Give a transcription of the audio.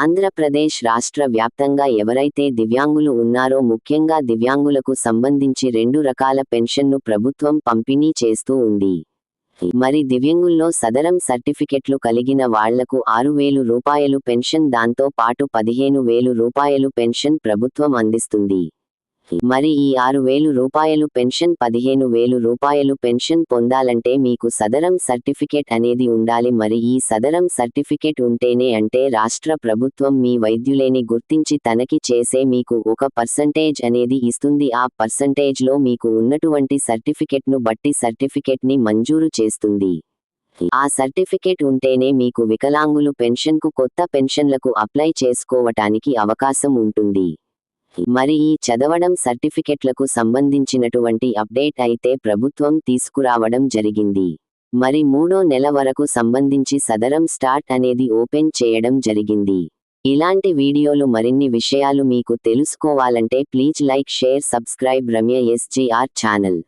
ఆంధ్రప్రదేశ్ రాష్ట్ర వ్యాప్తంగా ఎవరైతే దివ్యాంగులు ఉన్నారో ముఖ్యంగా దివ్యాంగులకు సంబంధించి రెండు రకాల పెన్షన్ను ప్రభుత్వం పంపిణీ చేస్తూ ఉంది. మరి దివ్యాంగుల్లో సదరం సర్టిఫికెట్లు కలిగిన వాళ్ళకు ఆరు వేలు రూపాయలు పెన్షన్ దాంతో పాటు పదిహేను వేలు రూపాయలు పెన్షన్ ప్రభుత్వం అందిస్తుంది. మరి ఈ ఆరు వేలు రూపాయలు పెన్షన్ పదిహేను వేలు రూపాయలు పెన్షన్ పొందాలంటే మీకు సదరం సర్టిఫికేట్ అనేది ఉండాలి. మరి ఈ సదరం సర్టిఫికేట్ ఉంటేనే అంటే రాష్ట్ర ప్రభుత్వం మీ వైద్యులేని గుర్తించి తనకి చేసే మీకు ఒక పర్సంటేజ్ అనేది ఇస్తుంది. ఆ పర్సంటేజ్లో మీకు ఉన్నటువంటి సర్టిఫికెట్ను బట్టి సర్టిఫికెట్ని మంజూరు చేస్తుంది. ఆ సర్టిఫికేట్ ఉంటేనే మీకు వికలాంగులు పెన్షన్కు కొత్త పెన్షన్లకు అప్లై చేసుకోవటానికి అవకాశం ఉంటుంది. మరి ఈ చదవడం సర్టిఫికెట్లకు సంబంధించినటువంటి అప్డేట్ అయితే ప్రభుత్వం తీసుకురావడం జరిగింది. మరి మూడో నెల వరకు సంబంధించి సదరం స్టార్ట్ అనేది ఓపెన్ చేయడం జరిగింది. ఇలాంటి వీడియోలు మరిన్ని విషయాలు మీకు తెలుసుకోవాలంటే please like share subscribe Ramya SGR channel.